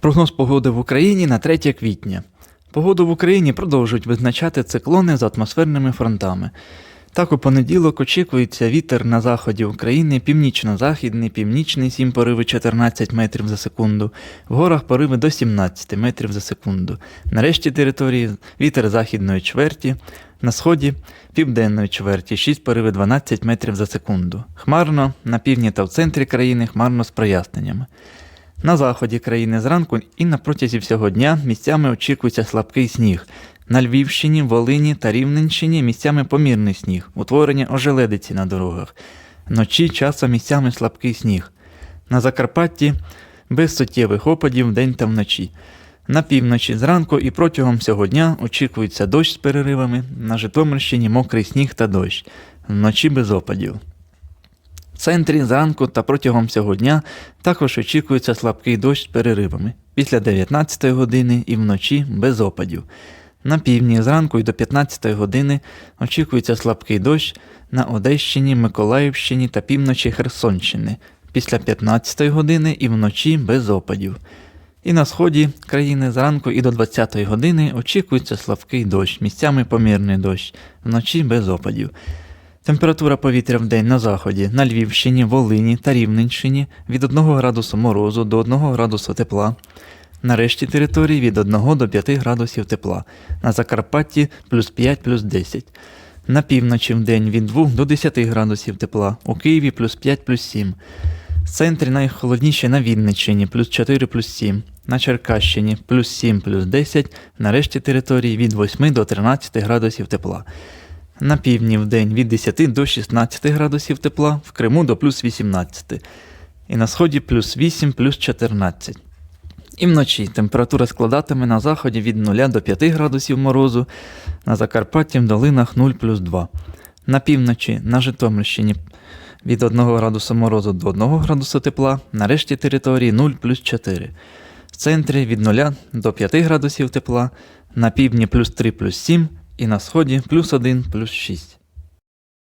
Прогноз погоди в Україні на 3 квітня. Погоду в Україні продовжують визначати циклони з атмосферними фронтами. Так, у понеділок очікується вітер на заході України, північно-західний, північний 7 пориви 14 метрів за секунду, в горах пориви до 17 метрів за секунду. На решті території вітер західної чверті, на сході південної чверті 6 пориви 12 метрів за секунду. Хмарно на півдні та в центрі країни хмарно з проясненнями. На заході країни зранку і на протязі всього дня місцями очікується слабкий сніг. На Львівщині, Волині та Рівненщині місцями помірний сніг, утворення ожеледиці на дорогах. Вночі часом місцями слабкий сніг. На Закарпатті без суттєвих опадів вдень та вночі. На півночі зранку і протягом всього дня очікується дощ з переривами, на Житомирщині мокрий сніг та дощ, вночі без опадів. В центрі зранку та протягом всього дня також очікується слабкий дощ з переривами після 19 години і вночі без опадів. На півдні зранку і до 15 години очікується слабкий дощ на Одещині, Миколаївщині та півночі Херсонщини після 15 години і вночі без опадів. І на сході країни зранку і до 20 години очікується слабкий дощ, місцями помірний дощ, вночі без опадів. Температура повітря в день на заході на Львівщині, Волині та Рівненщині від 1 градусу морозу до 1 градусу тепла. На решті території від 1 до 5 градусів тепла. На Закарпатті плюс 5 плюс 10. На півночі в день від 2 до 10 градусів тепла. У Києві плюс 5 плюс 7. В центрі найхолодніше на Вінниччині плюс 4 плюс 7. На Черкащині плюс 7 плюс 10. На решті території від 8 до 13 градусів тепла. На півдні в день від 10 до 16 градусів тепла, в Криму до плюс 18. І на сході плюс 8 плюс 14. І вночі температура складатиме на заході від 0 до 5 градусів морозу, на Закарпатті в долинах 0 плюс 2. На півночі на Житомирщині від 1 градуса морозу до 1 градуса тепла, на решті території 0 плюс 4. В центрі від 0 до 5 градусів тепла, на півдні плюс 3 плюс 7 і на сході плюс 1 плюс 6.